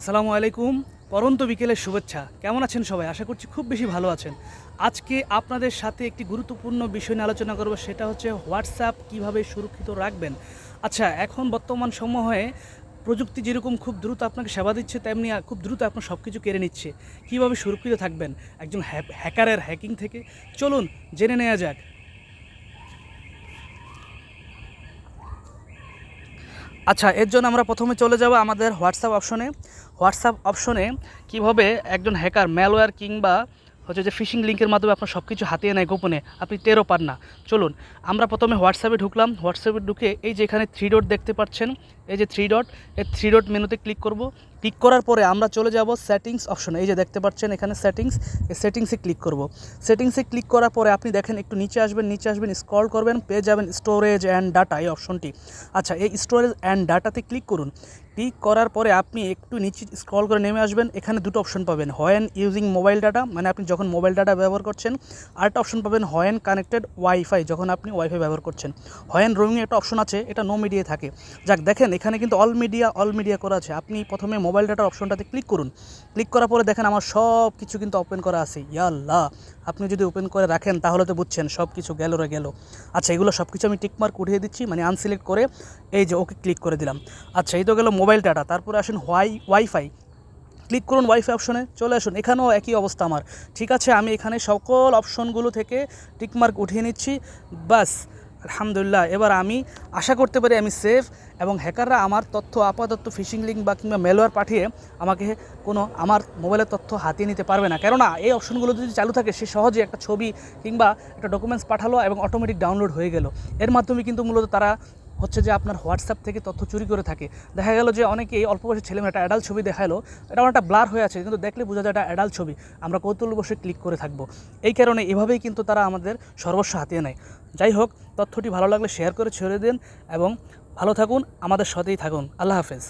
আসসালামু আলাইকুম। পরন্ত বিকেলের শুভেচ্ছা। কেমন আছেন সবাই? আশা করছি খুব বেশি ভালো আছেন। আজকে আপনাদের সাথে একটি গুরুত্বপূর্ণ বিষয় নিয়ে আলোচনা করব, সেটা হচ্ছে হোয়াটসঅ্যাপ কীভাবে সুরক্ষিত রাখবেন। আচ্ছা এখন বর্তমান সময়ে প্রযুক্তি যেরকম খুব দ্রুত আপনাকে সেবা দিচ্ছে, তেমনি খুব দ্রুত আপনার সব কিছু কেড়ে নিচ্ছে। কীভাবে সুরক্ষিত থাকবেন? একজন হ্যাকারের হ্যাকিং থেকে। চলুন, জেনে নেওয়া যাক। আচ্ছা এর জন্য আমরা প্রথমে চলে যাব আমাদের হোয়াটসঅ্যাপ অপশনে। হোয়াটসঅ্যাপ অপশনে কীভাবে একজন হ্যাকার ম্যালওয়্যার কিংবা হচ্ছে যে ফিশিং লিঙ্কের মাধ্যমে আপনার সব কিছু হাতিয়ে নেয় গোপনে, আপনি টেরও পান না। চলুন, আমরা প্রথমে হোয়াটসঅ্যাপে ঢুকলাম। হোয়াটসঅ্যাপে ঢুকে এই যে এখানে থ্রি ডট দেখতে পাচ্ছেন এই যে থ্রি ডট এই থ্রি ডট মেনুতে ক্লিক করব। ক্লিক করার পরে আমরা চলে যাব সেটিংস অপশনে এই যে দেখতে পাচ্ছেন এখানে সেটিংস এই সেটিংসে ক্লিক করব। সেটিংসে ক্লিক করার পরে আপনি দেখেন একটু নিচে আসবেন নিচে আসবেন স্ক্রল করবেন, পেয়ে যাবেন স্টোরেজ অ্যান্ড ডাটা এই অপশনটি আচ্ছা এই স্টোরেজ অ্যান্ড ডাটাতে ক্লিক করুন। ক্লিক করার পরে আপনি একটু নিচে স্ক্রল করে নেমে আসবেন। এখানে দুটো অপশন পাবেন হোয়েন ইউজিং মোবাইল ডাটা মানে আপনি যখন মোবাইল ডাটা ব্যবহার করছেন। আরেকটা অপশন পাবেন হোয়েন কানেক্টেড ওয়াইফাই যখন আপনি ওয়াইফাই ব্যবহার করছেন। হোয়েন রোমিং একটা অপশন আছে, এটা নো মিডিয়ে থাকে। যাক, দেখেন এখানে কিন্তু অল মিডিয়া অল মিডিয়া করা আছে। আপনি প্রথমে মোবাইল ডাটার অপশনটাতে ক্লিক করুন। ক্লিক করার পরে দেখেন আমার সব কিছু কিন্তু ওপেন করা আছে। ইয়াল্লাহ আপনি যদি ওপেন করে রাখেন তাহলে তো বুঝছেন সব কিছু গেল রে গেল। আচ্ছা এগুলো সব কিছু আমি টিকমার্ক উঠিয়ে দিচ্ছি মানে আনসিলেক্ট করে এই যে ওকে ক্লিক করে দিলাম। আচ্ছা এই তো গেল মোবাইল ডাটা তারপরে আসেন ওয়াই ওয়াইফাই ক্লিক করুন ওয়াইফাই অপশনে চলে আসুন। এখানেও একই অবস্থা আমার। ঠিক আছে, আমি এখানে সকল অপশনগুলো থেকে টিকমার্ক উঠিয়ে নিচ্ছি। বাস আলহামদুলিল্লাহ, এবার আমি আশা করতে পারি আমি সেফ এবং হ্যাকাররা আমার তথ্য, আপাতত ফিশিং লিঙ্ক বা কিংবা মেলওয়্যার পাঠিয়ে আমাকে কোনো আমার মোবাইলের তথ্য হাতিয়ে নিতে পারবে না। কেননা এই অপশনগুলো যদি চালু থাকে, সে সহজে একটা ছবি কিংবা একটা ডকুমেন্টস পাঠালো এবং অটোমেটিক ডাউনলোড হয়ে গেল। এর মাধ্যমে কিন্তু মূলত তারা হচ্ছে যে আপনার হোয়াটসঅ্যাপ থেকে তথ্য চুরি করে থাকে। দেখা গেল যে অনেকেই অল্প বয়সী ছেলে একটা অ্যাডাল্ট ছবি দেখাল, এটা অনেকটা ব্লার হয়ে আছে, কিন্তু দেখলে বোঝা যায় এটা অ্যাডাল্ট ছবি। আমরা কৌতূহল বসে ক্লিক করে থাকব। এই কারণে এভাবেই কিন্তু তারা আমাদের সর্বস্ব হাতিয়ে নেয়। যাই হোক, তথ্যটি ভালো লাগলে শেয়ার করে ছেড়ে দিন এবং ভালো থাকুন, আমাদের সাথেই থাকুন। আল্লাহ হাফেজ।